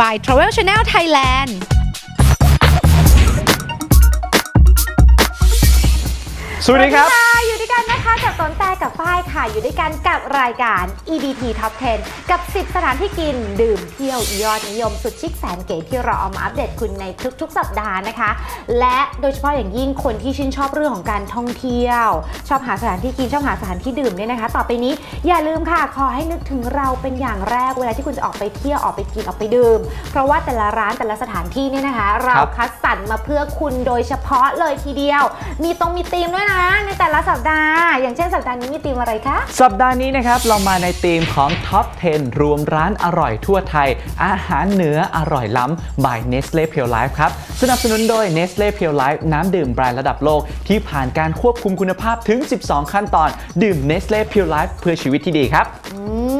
EDT Top 10 by Travel Channel Thailand สวัสดีครับ คะกันนะคะกับตนแต่กับฝ้ายค่ะอยู่ด้วยกันกับรายการ EDT Top 10 กับ 10 สถานที่กิน ดื่มเที่ยวยอดนิยมสุดชิคแสนเก๋ที่เราเอามาอัปเดตคุณในทุกๆ สัปดาห์นะคะ และโดยเฉพาะอย่างยิ่งคนที่ชื่นชอบเรื่องของการท่องเที่ยว ชอบหาสถานที่กินชอบหาสถานที่ดื่มเนี่ยนะคะ ต่อไปนี้อย่าลืมค่ะขอให้นึกถึงเราเป็นอย่างแรกเวลาที่คุณจะออกไปเที่ยวออกไปกินออกไปดื่ม เพราะว่าแต่ละร้านแต่ละสถานที่เนี่ยนะคะ เราครับคัดสรรมาเพื่อคุณโดยเฉพาะเลยทีเดียว มีตรงมีธีมด้วยนะในแต่ละสัปดาห์อย่างเช่นสัปดาห์นี้มีธีมอะไรคะ สัปดาห์นี้นะครับเรามาในธีมของ Top 10 รวมร้านอร่อยทั่วไทย อาหารเหนืออร่อยล้ำ by Nestle Pure Life ครับ สนับสนุนโดย Nestle Pure Life น้ำดื่มแบรนด์ระดับโลก ที่ผ่านการควบคุมคุณภาพถึง 12 ขั้นตอน ดื่ม Nestle Pure Life เพื่อชีวิตที่ดีครับอืม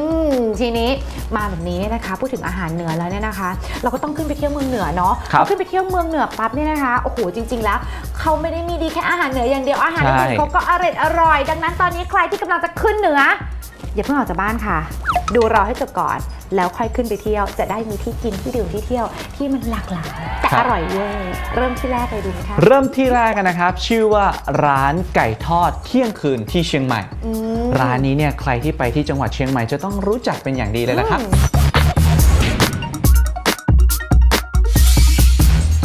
ทีนี้มาแบบนี้เนี่ยนะคะพูดถึงอาหารเหนือแล้วเนี่ยนะคะ เราก็ต้องขึ้นไปเที่ยวเมืองเหนือเนาะครับพอขึ้นไปเที่ยวเมืองเหนือปั๊บเนี่ยนะคะโอ้โหจริง ๆ แล้วเขาไม่ได้มีดีแค่อาหารเหนืออย่างเดียวอาหารใช่อื่นเขาก็อร่อยอร่อย ดังนั้นตอนนี้ใครที่กำลังจะขึ้นเหนือ อย่าเพิ่งออกจากบ้านค่ะ ดูเราให้จบก่อน แล้วค่อยขึ้นไปเที่ยว จะได้มีที่กินที่ดื่มที่เที่ยวที่มันหลากหลายแต่อร่อยเวอร์เริ่มที่แรกเลยดีไหมคะเริ่มที่แรกกันนะครับ ชื่อว่าร้านไก่ทอดเที่ยงคืนที่เชียงใหม่อืมร้านนี้เนี่ยใครที่ไปที่จังหวัดเชียงใหม่จะต้องรู้จักเป็นอย่างดีเลยนะครับ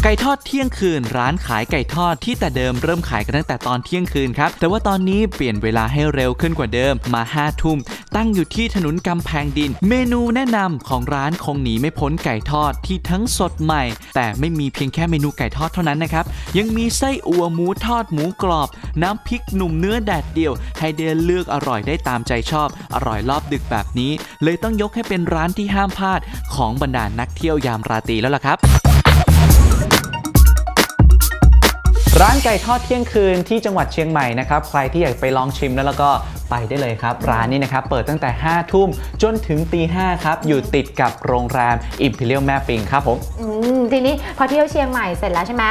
ไก่ทอดเที่ยงคืน ร้านขายไก่ทอดที่แต่เดิมเริ่มขายกันตั้งแต่ตอนเที่ยงคืนครับ แต่ว่าตอนนี้เปลี่ยนเวลาให้เร็วขึ้นกว่าเดิมมา5้าทุ่ม ตั้งอยู่ที่ถนนกำแพงดิน เมนูแนะนำของร้านคงหนีไม่พ้นไก่ทอดที่ทั้งสดใหม่ แต่ไม่มีเพียงแค่เมนูไก่ทอดเท่านั้นนะครับ ยังมีไส้อัวหมูทอดหมูกรอบ น้ำพริกหนุ่มเนื้อแดดเดียว ให้เดินเลือกอร่อยได้ตามใจชอบ อร่อยรอบดึกแบบนี้ เลยต้องยกให้เป็นร้านที่ห้ามพลาดของบรรดานักเที่ยวยามราตรีแล้วล่ะครับ ร้านไก่ทอดเที่ยงคืนที่จังหวัดเชียงใหม่นะครับ ใครที่อยากไปลองชิมแล้วแล้วก็ไปได้เลยครับ ร้านนี้นะครับ เปิดตั้งแต่ 5 ทุ่มจนถึงตี5ครับ อยู่ติดกับโรงแรม Imperial แม่ปิงครับผม อืมทีนี้พอเที่ยวเชียงใหม่เสร็จแล้วใช่ไหม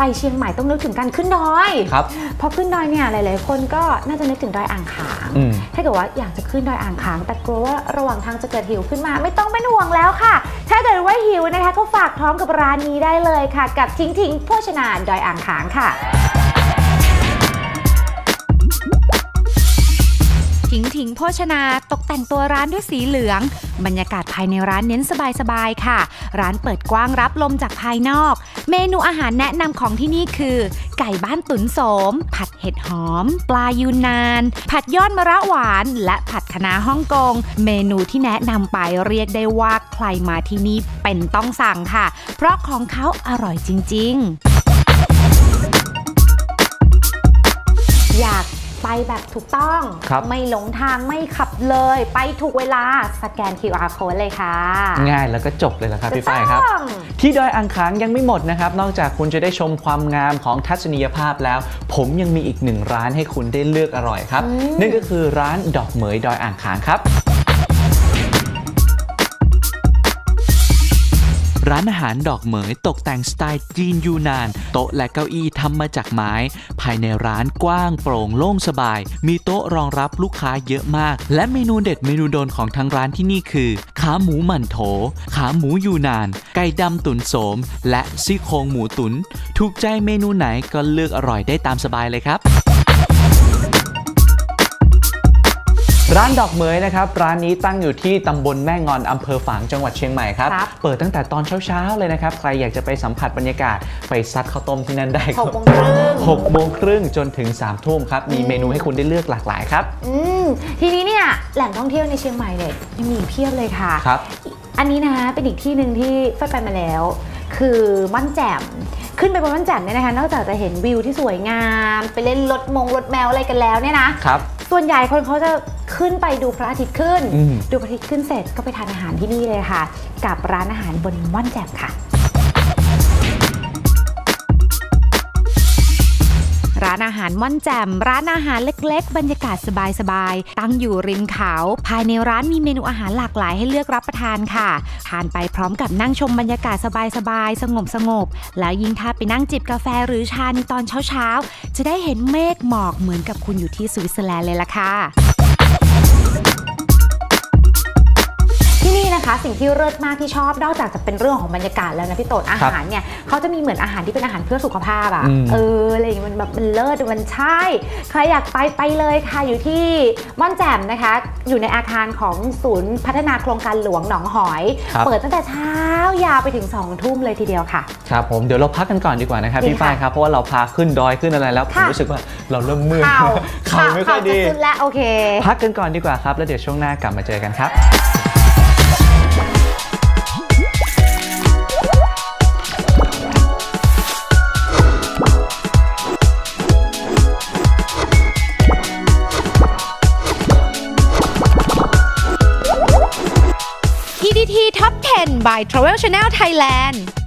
ไปเชียงใหม่ต้องนึกถึงการขึ้นดอยครับพอขึ้นดอยเนี่ยหลาย ๆ คนก็น่าจะนึกถึงดอยอ่างขางอืมถ้าเกิดว่าอยากจะขึ้นดอยอ่างขาง แต่กลัวว่าระหว่างทางจะเกิดหิวขึ้นมา ไม่ต้องเป็นห่วงแล้วค่ะ ถ้าเกิดว่าหิวนะคะก็ฝากท้องกับร้านนี้ได้เลยค่ะ กับทิ้งทิ้งโภชนาดอยอ่างขางค่ะ ถิงถิงโภชนาตกแต่งตัวร้านด้วยสีเหลือง บรรยากาศภายในร้านเน้นสบายๆค่ะ ร้านเปิดกว้างรับลมจากภายนอก เมนูอาหารแนะนำของที่นี่คือ ไก่บ้านตุ๋นโสม ผัดเห็ดหอม ปลายูนาน ผัดยอดมะระหวาน และผัดคะน้าฮ่องกง เมนูที่แนะนำไปเรียกได้ว่าใครมาที่นี่เป็นต้องสั่งค่ะ เพราะของเขาอร่อยจริง ๆ อยาก แบบถูกต้อง ครับไม่หลงทางไม่ขับเลย ไปถูกเวลาสแกน QR code เลยค่ะ ง่ายแล้วก็จบเลยละครับพี่ฝ้ายครับถูกต้อง ที่ดอยอังคางยังไม่หมดนะครับ นอกจากคุณจะได้ชมความงามของทัศนียภาพแล้ว ผมยังมีอีกหนึ่งร้านให้คุณได้เลือกอร่อยครับ นั่นก็คือร้านดอกเหมยดอยอ่างขางครับ ร้านอาหารดอกเหมยตกแต่งสไตล์จีนยูนาน โต๊ะและเก้าอี้ทำมาจากไม้ ภายในร้านกว้างโปร่งโล่งสบาย มีโต๊ะรองรับลูกค้าเยอะมาก และเมนูเด็ดเมนูโดนของทางร้านที่นี่คือ ขาหมูหมั่นโถ ขาหมูยูนาน ไก่ดำตุ๋นโสม และซี่โครงหมูตุนถูกใจเมนูไหนก็เลือกอร่อยได้ตามสบายเลยครับ ร้านดอกเหมยนะครับ ร้านนี้ตั้งอยู่ที่ตำบลแม่งอนอำเภอฝางจังหวัดเชียงใหม่ครับ ครับ เปิดตั้งแต่ตอนเช้าๆเลยนะครับ ใครอยากจะไปสัมผัสบรรยากาศไปซัดข้าวต้มที่นั่นได้หกโมงครึ่งหกโมงครึ่งจนถึง3ามทุ่มครับ มีเมนูให้คุณได้เลือกหลากหลายครับ อืมทีนี้เนี่ยแหล่งท่องเที่ยวในเชียงใหม่เนี่ยยังมีอีกเพียบเลยค่ะ ครับ อันนี้นะเป็นอีกที่หนึ่งที่เฟยไปมาแล้ว คือม่อนแจ่มขึ้นไปบนม่อนแจ่มเนี่ยนะคะ นอกจากจะเห็นวิวที่สวยงาม ไปเล่นรถมงรถแมวอะไรกันแล้วเนี่ยนะครับ ส่วนใหญ่คนเขาจะขึ้นไปดูพระอาทิตย์ขึ้น อืม ดูพระอาทิตย์ขึ้นเสร็จก็ไปทานอาหารที่นี่เลยค่ะ กับร้านอาหารบนม่อนแจ่มค่ะานอาหารม่อนแจ่มร้านอาหารเล็ก ๆ บรรยากาศสบายๆตั้งอยู่ริมเขา ภายในร้านมีเมนูอาหารหลากหลายให้เลือกรับประทานค่ะ ทานไปพร้อมกับนั่งชมบรรยากาศสบายๆสงบๆแล้วยิ่งถ้าไปนั่งจิบกาแฟหรือชาในตอนเช้าๆจะได้เห็นเมฆหมอกเหมือนกับคุณอยู่ที่สวิตเซอร์แลนด์เลยล่ะค่ะ ที่นี่นะคะสิ่งที่เลิศมากที่ชอบนอกจากจะเป็นเรื่องของบรรยากาศแล้วนะพี่โตนอาครับหารเนี่ยเขาจะมีเหมือนอาหารที่เป็นอาหารเพื่อสุขภาพอะอืมเอออะไรอย่างเงี้ยมันแบบมันเลิศมันใช่ ใครอยากไปไปเลยค่ะอยู่ที่ม่อนแจ่มนะคะ อยู่ในอาคารของศูนย์พัฒนาโครงการหลวงหนองหอยครับเปิดตั้งแต่เช้ายาวไปถึง2องทุ่มเลยทีเดียวค่ะครับผมเดี๋ยวเราพักกันก่อนดีกว่านะครับดีพี่ฝ้ายค่ะครับเพราะว่าเราพาขึ้นดอยขึ้นอะไรแล้วผมค่ะรู้สึกว่าเราเริ่มเมื่อยข่าวเข่าไม่ค่อยจะดีสุดแล้วโอเค พักกันก่อนดีกว่าครับ แล้วเดี๋ยวช่วงหน้ากลับมาเจอกันครับ 10 by Travel Channel Thailand